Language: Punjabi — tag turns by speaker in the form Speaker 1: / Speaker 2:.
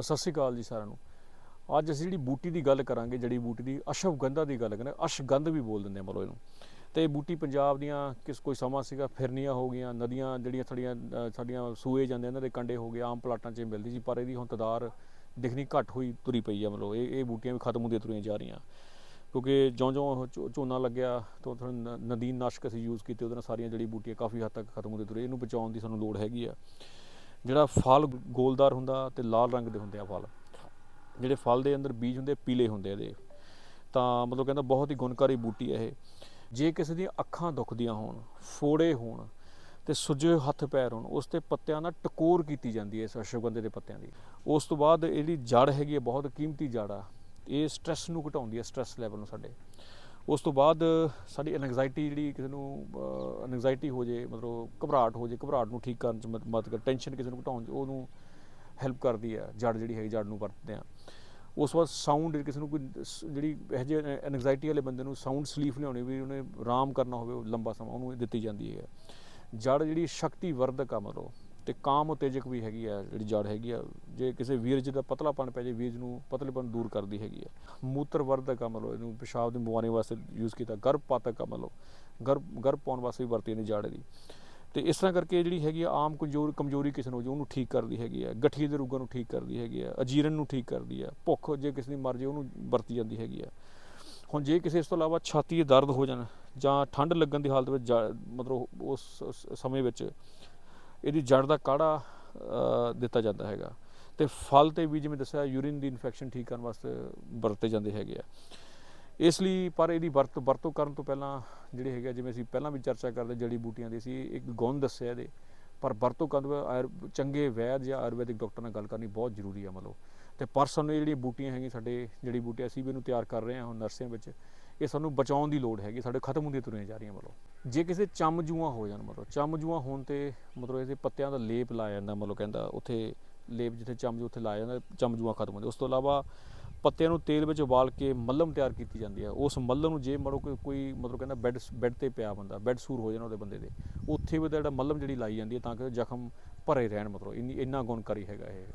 Speaker 1: ਸਤਿ ਸ਼੍ਰੀ ਅਕਾਲ ਜੀ ਸਾਰਿਆਂ ਨੂੰ। ਅੱਜ ਅਸੀਂ ਜਿਹੜੀ ਬੂਟੀ ਦੀ ਗੱਲ ਕਰਾਂਗੇ ਜੜੀ ਬੂਟੀ ਦੀ ਅਸ਼ਵਗੰਧਾ ਦੀ ਗੱਲ ਕਰਾਂਗੇ ਅਸ਼ਗੰਧ ਵੀ ਬੋਲ ਦਿੰਦੇ ਆ ਮਤਲਬ ਇਹਨੂੰ। ਤੇ ਇਹ ਬੂਟੀ ਪੰਜਾਬ ਦੀਆਂ ਕਿਸ ਕੋਈ ਸਮਾਂ ਸੀਗਾ, ਫਿਰਨੀਆਂ ਹੋ ਗਈਆਂ, ਨਦੀਆਂ ਜਿਹੜੀਆਂ ਥੜੀਆਂ ਸਾਡੀਆਂ ਸੂਏ ਜਾਂਦੇ ਇਹਨਾਂ ਦੇ ਕੰਡੇ ਹੋ ਗਏ, ਆਮ ਪਲਾਟਾਂ 'ਚ ਮਿਲਦੀ ਸੀ, ਪਰ ਇਹਦੀ ਹੁਣ ਤਦਾਰ ਦਿਖਣੀ ਘੱਟ ਹੋਈ, ਤੁਰੀ ਪਈ ਆ ਮਤਲਬ ਇਹ ਇਹ ਬੂਟੀਆਂ ਵੀ ਖਤਮ ਹੁੰਦੀਆਂ ਤੁਰੀਆਂ ਜਾ ਰਹੀਆਂ। ਕਿਉਂਕਿ ਜਿਉਂ-ਜਿਉਂ ਉਹ ਝੋ- ਝੋਨਾ ਲੱਗਿਆ, ਤਾਂ ਥੋੜਾ ਨਦੀਨ ਨਾਸ਼ਕ ਅਸੀਂ ਯੂਜ਼ ਕੀਤੇ, ਉਹਦੇ ਨਾਲ ਸਾਰੀਆਂ ਜੜੀ ਬੂਟੀਆਂ ਕਾਫੀ ਹੱਦ ਤੱਕ ਖਤਮ ਹੁੰਦੇ ਤੁਰੇ ਇਹਨੂੰ ਬਚਾਉਣ ਦੀ ਸਾਨੂੰ ਲੋੜ ਹੈਗੀ ਆ। ਜਿਹੜਾ ਫਲ ਗੋਲਦਾਰ ਹੁੰਦਾ ਤੇ ਲਾਲ ਰੰਗ ਦੇ ਹੁੰਦੇ ਆ ਫਲ। ਜਿਹੜੇ ਫਲ ਦੇ ਅੰਦਰ ਬੀਜ ਹੁੰਦੇ, ਪੀਲੇ ਹੁੰਦੇ ਇਹਦੇ। ਤਾਂ ਮਤਲਬ ਕਹਿੰਦਾ ਬਹੁਤ ਹੀ ਗੁਣਕਾਰੀ ਬੂਟੀ ਹੈ ਇਹ। ਜੇ ਕਿਸੇ ਦੀਆਂ ਅੱਖਾਂ ਦੁਖਦੀਆਂ ਹੋਣ, ਫੋੜੇ ਹੋਣ ਤੇ ਸੁੱਜੇ ਹੋਏ ਹੱਥ ਪੈਰ ਹੋਣ, ਉਸ ਤੇ ਪੱਤਿਆਂ ਨਾਲ ਟਕੋਰ ਕੀਤੀ ਜਾਂਦੀ ਹੈ ਇਸ ਅਸ਼ਵਗੰਧੇ ਦੇ ਪੱਤਿਆਂ ਦੀ। ਉਸ ਤੋਂ ਬਾਅਦ ਇਹਦੀ ਜੜ ਹੈਗੀ ਹੈ, ਬਹੁਤ ਕੀਮਤੀ ਜੜ ਆ। ਇਹ ਸਟ੍ਰੈਸ ਨੂੰ ਘਟਾਉਂਦੀ ਹੈ ਸਟ੍ਰੈਸ ਲੈਵਲ ਨੂੰ ਸਾਡੇ। ਉਸ ਤੋਂ ਬਾਅਦ ਸਾਡੀ ਐਨਜ਼ਾਈਟੀ ਜਿਹੜੀ ਕਿਸੇ ਨੂੰ ਐਨਜ਼ਾਈਟੀ ਹੋ ਜੇ, ਮਤਲਬ ਘਬਰਾਹਟ ਹੋ ਜੇ, ਘਬਰਾਹਟ ਨੂੰ ਠੀਕ ਕਰਨ ਚ ਮਦ- ਮਦਦ ਕਰ ਟੈਨਸ਼ਨ ਕਿਸੇ ਨੂੰ ਘਟਾਉਣ ਚ ਉਹਨੂੰ ਹੈਲਪ ਕਰਦੀ ਆ ਜੜ ਜਿਹੜੀ ਹੈਗੀ, ਜੜ ਨੂੰ ਵਰਤਦੇ ਆ ਉਸ ਤੋਂ ਬਾਅਦ ਸਾਊਂਡ ਕਿਸੇ ਨੂੰ ਕੋਈ ਜਿਹੜੀ ਇਹ ਜਿਹੇ ਐਂਗਜ਼ਾਇਟੀ ਵਾਲੇ ਬੰਦੇ ਨੂੰ ਸਾਊਂਡ ਸਲੀਪ ਲਿਆਉਣੀ ਵੀ ਉਹਨੇ ਆਰਾਮ ਕਰਨਾ ਹੋਵੇ ਲੰਬਾ ਸਮਾਂ ਉਹਨੂੰ ਦਿੱਤੀ ਜਾਂਦੀ ਹੈ। ਜੜ ਜਿਹੜੀ ਸ਼ਕਤੀ ਵਰਧਕ ਆ ਮਤਲਬ ਤੇ ਕਾਮ ਉਤੇਜਕ ਵੀ ਹੈਗੀ ਆ, ਜਿਹੜੀ ਜੜ ਹੈਗੀ ਆ, ਜੇ ਕਿਸੇ ਵੀਰਜ ਦਾ ਪਤਲਾਪਣ ਪੈ ਜੇ ਵੀਰਜ ਨੂੰ ਪਤਲੇਪਣ ਦੂਰ ਕਰਦੀ ਹੈਗੀ ਆ। ਮੂਤਰ ਵਰਧਕ ਆ ਮਤਲਬ ਇਹਨੂੰ ਪਿਸ਼ਾਬ ਦੀ ਬਿਮਾਰੀ ਵਾਸਤੇ ਯੂਜ਼ ਕੀਤਾ ਗਰਭਪਾਤਕ ਆ ਮਤਲਬ ਗਰਭ ਗਰਭ ਪਾਉਣ ਵਾਸਤੇ ਵੀ ਵਰਤੀ ਜਾਂਦੀ ਜੜ ਦੀ ਤੇ ਇਸ ਤਰ੍ਹਾਂ ਕਰਕੇ ਜਿਹੜੀ ਹੈਗੀ ਆ, ਆਮ ਕਮਜ਼ੋਰ, ਕਮਜ਼ੋਰੀ ਕਿਸੇ ਨੂੰ ਹੋ ਜੇ ਉਹਨੂੰ ਠੀਕ ਕਰਦੀ ਹੈਗੀ ਆ, ਗਠੀਏ ਦੇ ਰੋਗਾਂ ਨੂੰ ਠੀਕ ਕਰਦੀ ਹੈਗੀ ਆ, ਅਜੀਰਨ ਨੂੰ ਠੀਕ ਕਰਦੀ ਆ, ਭੁੱਖ ਜੇ ਕਿਸੇ ਦੀ ਮਰ ਜੇ ਉਹਨੂੰ ਵਰਤੀ ਜਾਂਦੀ ਹੈਗੀ ਆ। ਹੁਣ ਜੇ ਕਿਸੇ ਇਸ ਤੋਂ ਇਲਾਵਾ ਛਾਤੀ ਦੇ ਦਰਦ ਹੋ ਜਾਣ ਜਾਂ ਠੰਡ ਲੱਗਣ ਦੀ ਹਾਲਤ ਵਿੱਚ ਜਾ- ਮਤਲਬ ਉਸ ਸਮੇਂ ਵਿੱਚ ਇਹਦੀ ਜੜ ਦਾ ਕਾੜਾ ਦਿੱਤਾ ਜਾਂਦਾ ਹੈਗਾ। ਤੇ ਫਲ ਤੇ ਵੀ ਜਿਵੇਂ ਦੱਸਿਆ ਯੂਰਿਨ ਦੀ ਇਨਫੈਕਸ਼ਨ ਠੀਕ ਕਰਨ ਵਾਸਤੇ ਵਰਤੇ ਜਾਂਦੇ ਹੈਗੇ ਆ। ਇਸ ਲਈ ਪਰ ਇਹਦੀ ਵਰਤ ਵਰਤੋਂ ਕਰਨ ਤੋਂ ਪਹਿਲਾਂ ਜਿਹੜੇ ਹੈਗੇ ਆ, ਜਿਵੇਂ ਅਸੀਂ ਪਹਿਲਾਂ ਵੀ ਚਰਚਾ ਕਰਦੇ ਜੜੀ ਬੂਟੀਆਂ ਦੀ ਸੀ ਇੱਕ ਗੁਣ ਦੱਸਿਆ ਇਹਦੇ। ਪਰ ਵਰਤੋਂ ਕਰਨ ਤੋਂ ਆਯੁਰ- ਚੰਗੇ ਵੈਦ ਜਾਂ ਆਯੁਰਵੈਦਿਕ ਡਾਕਟਰ ਨਾਲ ਗੱਲ ਕਰਨੀ ਬਹੁਤ ਜ਼ਰੂਰੀ ਆ ਮਤਲਬ ਤੇ ਪਰ ਸਾਨੂੰ ਇਹ ਜਿਹੜੀਆਂ ਬੂਟੀਆਂ ਹੈਗੀਆਂ ਸਾਡੇ ਜੜੀ ਬੂਟੀਆਂ ਅਸੀਂ ਵੀ ਇਹਨੂੰ ਤਿਆਰ ਕਰ ਰਹੇ ਹਾਂ ਹੁਣ ਨਰਸਿਆਂ ਵਿੱਚ। ਇਹ ਸਾਨੂੰ ਬਚਾਉਣ ਦੀ ਲੋੜ ਹੈਗੀ, ਸਾਡੇ ਖਤਮ ਹੁੰਦੀਆਂ ਤੁਰੀਆਂ ਜਾ ਰਹੀਆਂ ਮਤਲਬ ਜੇ ਕਿਸੇ ਚੰਮ ਜੂਆਂ ਹੋ ਜਾਣ ਮਤਲਬ, ਚੰਮ ਜੂਆਂ ਹੋਣ ਤੇ ਮਤਲਬ ਇਹਦੇ ਪੱਤਿਆਂ ਦਾ ਲੇਪ ਲਾਇਆ ਜਾਂਦਾ, ਮਤਲਬ ਕਹਿੰਦਾ ਉੱਥੇ ਲੇਪ ਜਿੱਥੇ ਚਮਜ਼ੂ ਉੱਥੇ ਲਾਇਆ ਜਾਂਦਾ ਚਮਜੂਆਂ ਖਤਮ ਹੁੰਦੇ ਉਸ ਤੋਂ ਇਲਾਵਾ ਪੱਤਿਆਂ ਨੂੰ ਤੇਲ ਵਿੱਚ ਉਬਾਲ ਕੇ ਮੱਲਮ ਤਿਆਰ ਕੀਤੀ ਜਾਂਦੀ ਹੈ। ਉਸ ਮੱਲਮ ਨੂੰ ਜੇ ਮਰੋ ਕੋਈ ਕੋਈ ਮਤਲਬ ਕਹਿੰਦਾ ਬੈੱਡ ਬੈੱਡ ਤੇ ਪਿਆ ਬੰਦਾ, ਬੈੱਡ ਸੂਰ ਹੋ ਜਾਣਾ ਉਹਦੇ ਬੰਦੇ ਦੇ, ਉੱਥੇ ਵੀ ਉਹਦਾ ਜਿਹੜਾ ਮੱਲਮ ਜਿਹੜੀ ਲਾਈ ਜਾਂਦੀ ਹੈ ਤਾਂ ਕਿ ਜ਼ਖਮ ਭਰੇ ਰਹਿਣ ਮਤਲਬ, ਇੰਨੀ ਇੰਨਾ ਗੁਣਕਾਰੀ ਹੈਗਾ ਇਹ।